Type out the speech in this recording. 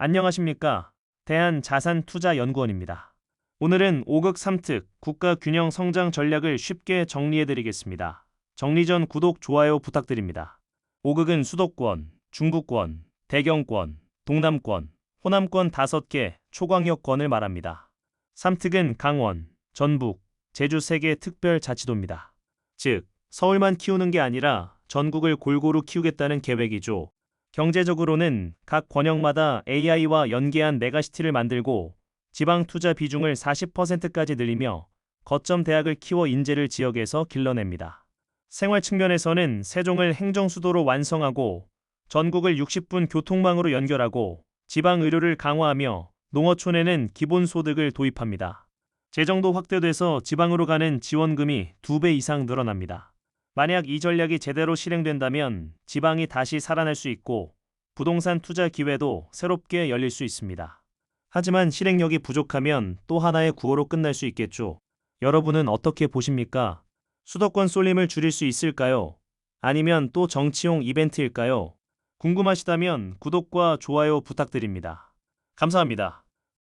안녕하십니까. 대한자산투자연구원입니다. 오늘은 5극 3특 국가 균형 성장 전략을 쉽게 정리해 드리겠습니다. 정리 전 구독, 좋아요 부탁드립니다. 5극은 수도권, 중부권, 대경권, 동남권, 호남권 5개 초광역권을 말합니다. 3특은 강원, 전북, 제주 3개 특별자치도입니다. 즉, 서울만 키우는 게 아니라 전국을 골고루 키우겠다는 계획이죠. 경제적으로는 각 권역마다 AI와 연계한 메가시티를 만들고 지방 투자 비중을 40%까지 늘리며 거점 대학을 키워 인재를 지역에서 길러냅니다. 생활 측면에서는 세종을 행정수도로 완성하고 전국을 60분 교통망으로 연결하고 지방 의료를 강화하며 농어촌에는 기본소득을 도입합니다. 재정도 확대돼서 지방으로 가는 지원금이 2배 이상 늘어납니다. 만약 이 전략이 제대로 실행된다면 지방이 다시 살아날 수 있고 부동산 투자 기회도 새롭게 열릴 수 있습니다. 하지만 실행력이 부족하면 또 하나의 구호로 끝날 수 있겠죠. 여러분은 어떻게 보십니까? 수도권 쏠림을 줄일 수 있을까요? 아니면 또 정치용 이벤트일까요? 궁금하시다면 구독과 좋아요 부탁드립니다. 감사합니다.